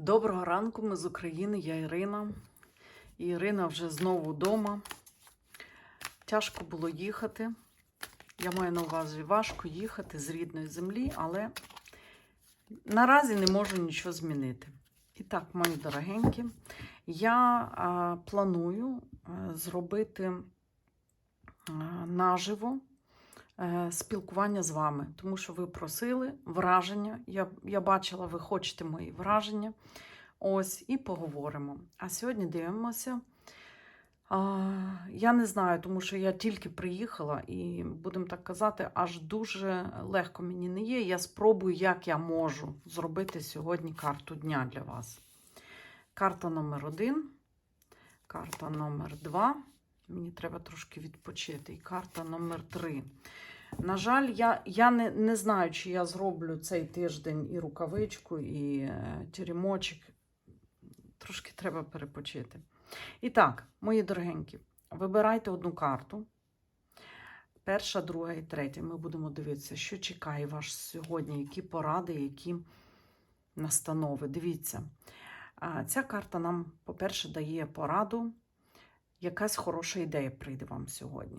Доброго ранку, ми з України, я Ірина. Ірина вже знову вдома. Тяжко було їхати. Я маю на увазі важко їхати з рідної землі, але наразі не можу нічого змінити. І так, мої дорогенькі, я а, планую а, зробити а, наживо е, спілкування з вами, тому що ви просили враження. Я, я бачила, ви хочете мої враження. Ось, і поговоримо. А сьогодні дивимося. А, я не знаю, тому що я тільки приїхала, і, будемо так казати, аж дуже легко мені не є. Я спробую, як я можу зробити сьогодні карту дня для вас. Карта номер один, карта номер два. Мені треба трошки відпочити. І карта номер три. На жаль, я, я не, не знаю, чи я зроблю цей тиждень і рукавичку, і е, теремочок. Трошки треба перепочити. І так, мої дорогенькі, вибирайте одну карту. Перша, друга і третя. Ми будемо дивитися, що чекає вас сьогодні, які поради, які настанови. Дивіться. Ця карта нам, по-перше, дає пораду. Якась хороша ідея прийде вам сьогодні.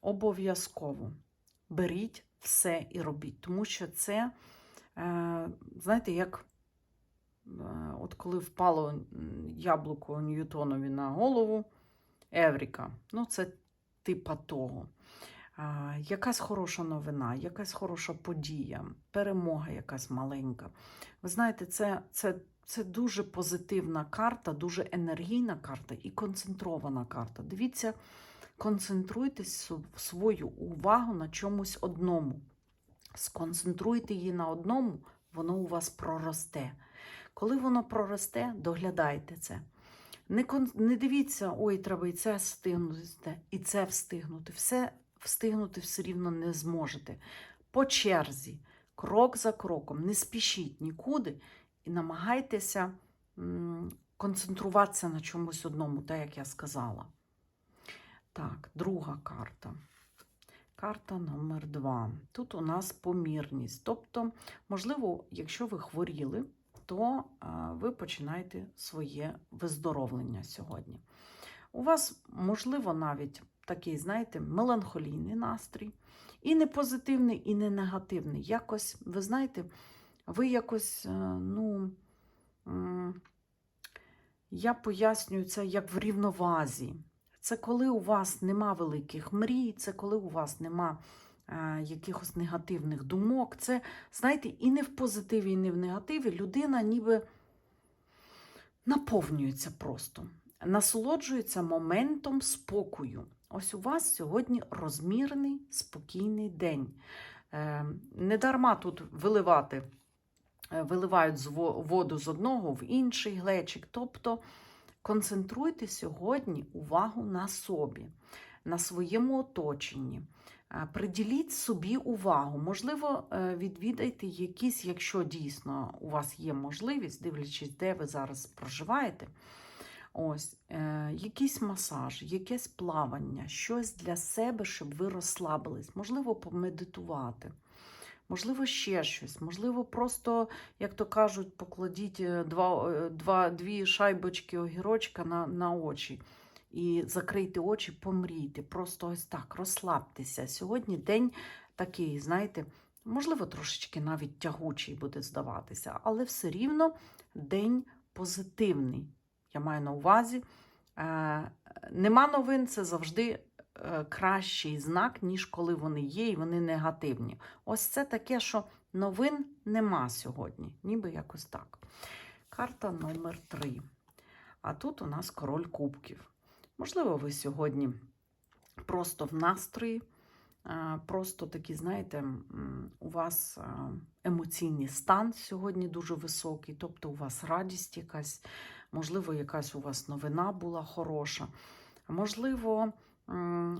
Обов'язково беріть все і робіть, тому що це, е, знаєте, як е, от коли впало яблуко Ньютонові на голову, Евріка. Ну, це типа того. Якась хороша новина, якась хороша подія, перемога якась маленька. Ви знаєте, це, це, це дуже позитивна карта, дуже енергійна карта і концентрована карта. Дивіться, концентруйте свою увагу на чомусь одному. Сконцентруйте її на одному, воно у вас проросте. Коли воно проросте, доглядайте це. Не, кон... не дивіться, ой, треба і це встигнути, і це встигнути. Все встигнути все рівно не зможете. По черзі, крок за кроком, не спішіть нікуди і намагайтеся концентруватися на чомусь одному, так як я сказала. Так, друга карта. Карта номер два. Тут у нас помірність. Тобто, можливо, якщо ви хворіли, то а, ви починаєте своє виздоровлення сьогодні. У вас, можливо, навіть такий, знаєте, меланхолійний настрій. І не позитивний, і не негативний. Якось, ви знаєте, ви якось, е, ну, я пояснюю це як в рівновазі. Це коли у вас нема великих мрій, це коли у вас нема е, якихось негативних думок. Це, знаєте, і не в позитиві, і не в негативі людина ніби наповнюється просто, насолоджується моментом спокою. Ось у вас сьогодні розмірний, спокійний день. Е, не дарма тут виливати, е, виливають воду з одного в інший глечик. Тобто концентруйте сьогодні увагу на собі, на своєму оточенні. Е, Приділіть собі увагу. Можливо, е, відвідайте якісь, якщо дійсно у вас є можливість, дивлячись, де ви зараз проживаєте. Ось, е, якийсь масаж, якесь плавання, щось для себе, щоб ви розслабились, можливо, помедитувати, можливо, ще щось, можливо, просто, як то кажуть, покладіть е, два, е, два, дві шайбочки огірочка на, на очі і закрийте очі, помрійте. Просто ось так, розслабтеся. Сьогодні день такий, знаєте, можливо, трошечки навіть тягучий буде здаватися, але все рівно день позитивний. Я маю на увазі. Е, нема новин, це завжди кращий знак, ніж коли вони є і вони негативні. Ось це таке, що новин нема сьогодні, ніби якось так. Карта номер 3. А тут у нас король кубків. Можливо, ви сьогодні просто в настрої, е, просто такий, знаєте, у вас е, емоційний стан сьогодні дуже високий, тобто у вас радість якась, можливо, якась у вас новина була хороша. Можливо,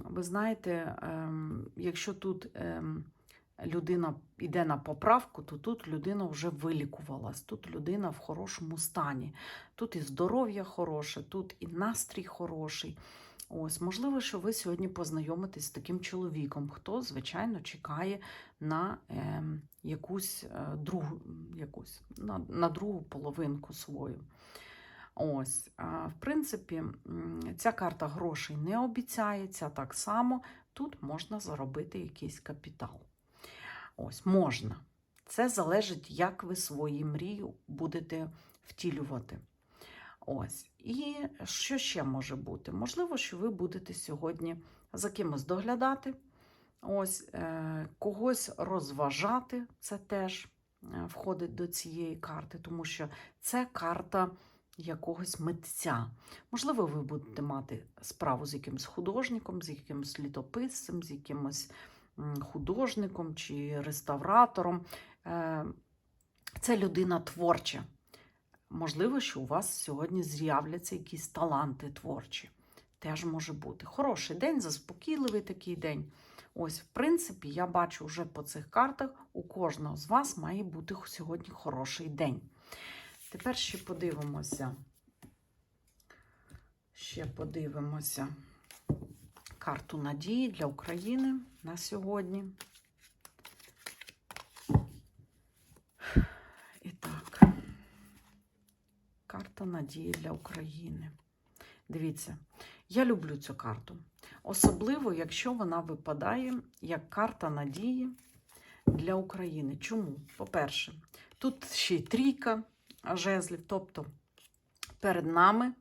ви знаєте, ем, якщо тут ем, людина йде на поправку, то тут людина вже вилікувалась, тут людина в хорошому стані. Тут і здоров'я хороше, тут і настрій хороший. Ось, можливо, що ви сьогодні познайомитесь з таким чоловіком, хто, звичайно, чекає на е, якусь е, другу, якусь, на, на другу половинку свою. Ось, в принципі, ця карта грошей не обіцяється так само. Тут можна заробити якийсь капітал. Ось, можна. Це залежить, як ви свої мрії будете втілювати. Ось. І що ще може бути? Можливо, що ви будете сьогодні за кимось доглядати, ось, е, когось розважати, це теж е, входить до цієї карти, тому що це карта якогось митця. Можливо, ви будете мати справу з якимось художником, з якимось літописцем, з якимось художником чи реставратором. Е, Це людина творча. Можливо, що у вас сьогодні з'являться якісь таланти творчі. Теж може бути. Хороший день, заспокійливий такий день. Ось, в принципі, я бачу вже по цих картах, у кожного з вас має бути сьогодні хороший день. Тепер ще подивимося. Ще подивимося карту надії для України на сьогодні. І так, карта надії для України. Дивіться, я люблю цю карту. Особливо, якщо вона випадає як карта надії для України. Чому? По-перше, тут ще й трійка жезлів, тобто перед нами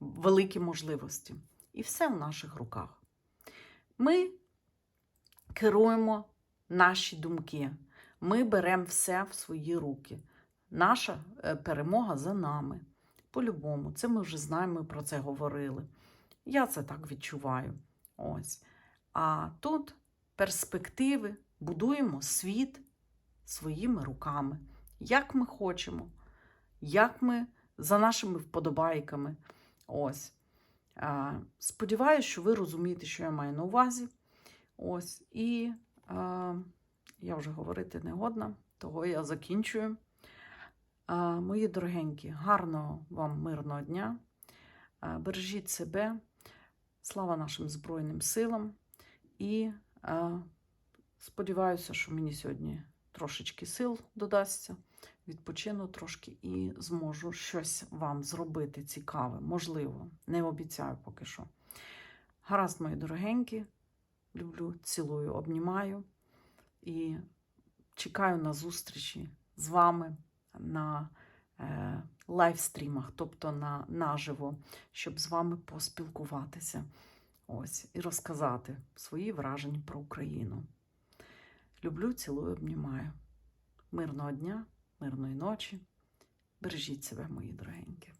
великі можливості. І все в наших руках. Ми керуємо наші думки. Ми беремо все в свої руки. Наша е, перемога за нами. По-любому, це ми вже знаємо, ми про це говорили. Я це так відчуваю. Ось. А тут перспективи будуємо світ своїми руками, як ми хочемо, як ми за нашими вподобайками. Ось. Сподіваюсь, що ви розумієте, що я маю на увазі. Ось. І я вже говорити не годна, того я закінчую. Мої дорогенькі, гарного вам мирного дня. Бережіть себе. Слава нашим Збройним силам. І сподіваюся, що мені сьогодні трошечки сил додасться. Відпочину трошки і зможу щось вам зробити цікаве. Можливо, не обіцяю поки що. Гаразд, мої дорогенькі. Люблю, цілую, обнімаю і чекаю на зустрічі з вами на е, лайвстрімах, тобто на наживо, щоб з вами поспілкуватися. Ось, і розказати свої враження про Україну. Люблю, цілую, обнімаю. Мирного дня, мирної ночі. Бережіть себе, мої дорогенькі.